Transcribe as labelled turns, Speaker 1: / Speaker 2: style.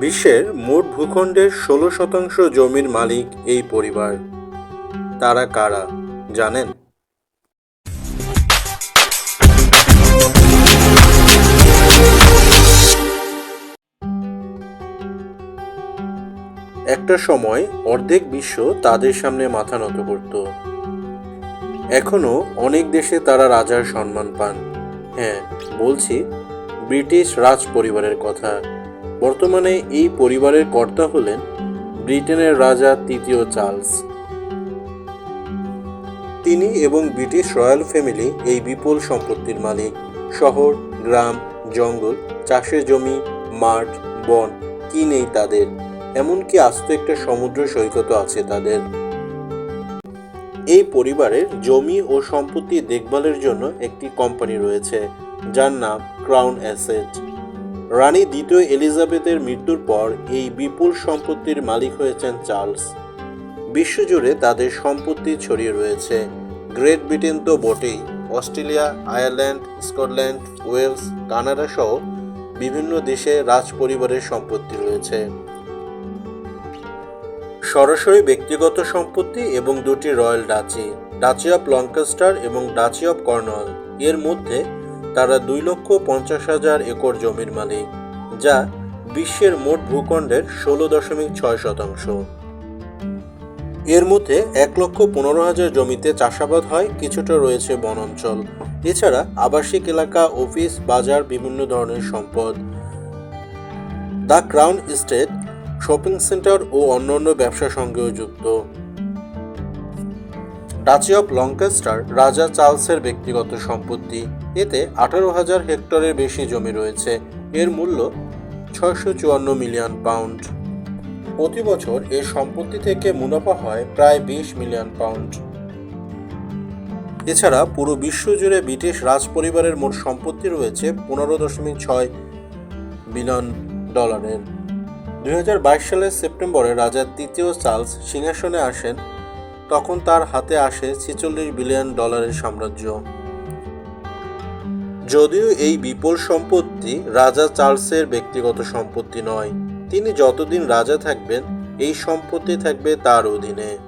Speaker 1: বিশ্বের মোট ভূখণ্ডের ষোলো শতাংশ জমির মালিক এই পরিবার। তারা কারা, জানেন? একটা সময় অর্ধেক বিশ্ব তাদের সামনে মাথা নত করত। এখনও অনেক দেশে তারা রাজার সম্মান পান। হ্যাঁ বলছি ব্রিটিশ রাজ পরিবারের কথা। বর্তমানে এই পরিবারের কর্তা হলেন ব্রিটেনের রাজা তৃতীয় চার্লস। তিনি এবং ব্রিটিশ রয়্যাল ফ্যামিলি এই বিপুল সম্পত্তির মালিক। শহর, গ্রাম, জঙ্গল, চাষের জমি, মাঠ, বন, কি নেই তাদের? এমনকি আস্ত একটা সমুদ্র সৈকতও আছে তাদের। এই পরিবারের জমি ও সম্পত্তি দেখভালের জন্য একটি কোম্পানি রয়েছে, যার নাম ক্রাউন অ্যাসেট রানী দ্বিতীয় এলিজাবেথের মৃত্যুর পর এই বিপুল সম্পত্তির মালিক হয়েছেন চার্লস। বিশ্বজুড়ে তাদের সম্পত্তি ছড়িয়ে রয়েছে। গ্রেট ব্রিটেন তো বটেই। Australia, Ireland, Scotland, Wales, Canada সহ বিভিন্ন দেশে রাজ পরিবারের সম্পত্তি রয়েছে। সরাসরি ব্যক্তিগত সম্পত্তি এবং দুটি royal duchy duchy of Lancaster এবং ডাচি অফ কর্নল এর মধ্যে তারা দুই লক্ষ পঞ্চাশ হাজার একর জমির মালিক, যা বিশ্বের মোট ভূখণ্ডের ষোলো দশমিক ছয় শতাংশ। এর মধ্যে এক লক্ষ পনেরো হাজার জমিতে চাষাবাদ হয়, কিছুটা রয়েছে বনাঞ্চল। এছাড়া আবাসিক এলাকা, অফিস, বাজার, বিভিন্ন ধরনের সম্পদ। The Crown Estate shopping centre ও অন্যান্য ব্যবসার সঙ্গেও যুক্ত। ডাচি অফ লঙ্কাস্টার রাজা চার্লসের ব্যক্তিগত সম্পত্তি। এতে আঠারো হাজার হেক্টরের বেশি জমি রয়েছে। এর মূল্য ছয়শো চুয়ান্ন মিলিয়ন পাউন্ড। প্রতি বছর এর সম্পত্তি থেকে মুনাফা হয় প্রায় বিশ মিলিয়ন পাউন্ড। এছাড়া পুরো বিশ্বজুড়ে ব্রিটিশ রাজ পরিবারের মোট সম্পত্তি রয়েছে পনেরো দশমিক ছয় বিলিয়ন ডলারের। দুই হাজার বাইশ সালের সেপ্টেম্বরে রাজা তৃতীয় চার্লস সিংহাসনে আসেন তখন তার হাতে আসে ছেচল্লিশ বিলিয়ন ডলারের সাম্রাজ্য। যদিও এই বিপুল সম্পত্তি রাজা চার্লসের ব্যক্তিগত সম্পত্তি নয়, তিনি যতদিন রাজা থাকবেন, এই সম্পত্তি থাকবে তার অধীনে।